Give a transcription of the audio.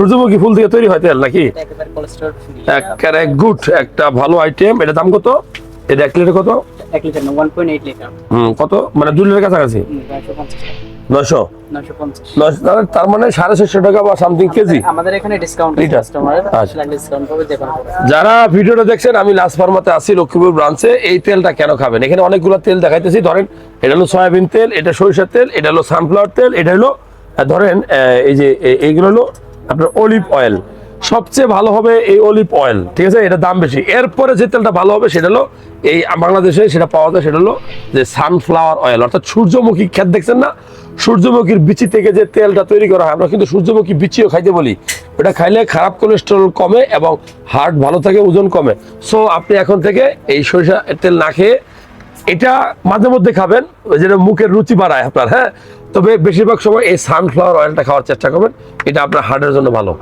সূর্যমুখী ফুল থেকে তৈরি হয় তেল নাকি? একেবারে গুড একটা ভালো আইটেম এটা দাম কত? এটা এক লিটার কত? এক লিটার না one point eight litre hmm কত? মানে দুই লিটার কাছাকাছি? নয়শো পঞ্চাশ। নয়শো? নয়শো পঞ্চাশ। নয়শো তাহলে তার মানে সাড়ে ছশো টাকা বা সামথিং কেজি। আমাদের এখানে ডিসকাউন্ট। কাস্টমারের আচ্ছা। ডিসকাউন্ট পাবে। যারা ভিডিওটা দেখছেন আমি লাস্ট ফার্মাতে আছি লক্ষ্মীপুর ব্রাঞ্চে এই তেলটা কেন খাবেন? এখানে অনেকগুলো তেল দেখাইতেছি। ধরেন এটা হলো সয়াবিন তেল এটা সরিষার তেল এটা হলো সানফ্লাওয়ার তেল এটা হলো ধরেন এই যে এইগুলো হলো আপনার অলিভ অয়েল। সবচেয়ে ভালো হবে এই অলিভ অয়েল, ঠিক আছে? এটা দাম বেশি। এরপরে যে তেলটা ভালো হবে সেটা হলো এই বাংলাদেশে সেটা পাওয়া যায়, সেটা হলো যে সানফ্লাওয়ার অয়েল অর্থাৎ সূর্যমুখী ক্ষেত দেখছেন না? সূর্যমুখীর বিচি থেকে যে তেলটা তৈরি করা হয়, আমরা কিন্তু সূর্যমুখী বিচিও খাইতে বলি। ওটা খাইলে খারাপ কোলেস্টেরল কমে এবং হার্ট ভালো থাকে, ওজন কমে। সো আপনি এখন থেকে এই সরিষা তেল না খেয়ে এটা মাঝে মধ্যে খাবেন, যেটা মুখের রুচি বাড়ায় আপনার হ্যাঁ? তবে বেশিরভাগ সময় এই সানফ্লাওয়ার অয়েলটা খাওয়ার চেষ্টা করবেন, এটা আপনার হার্টের জন্য ভালো।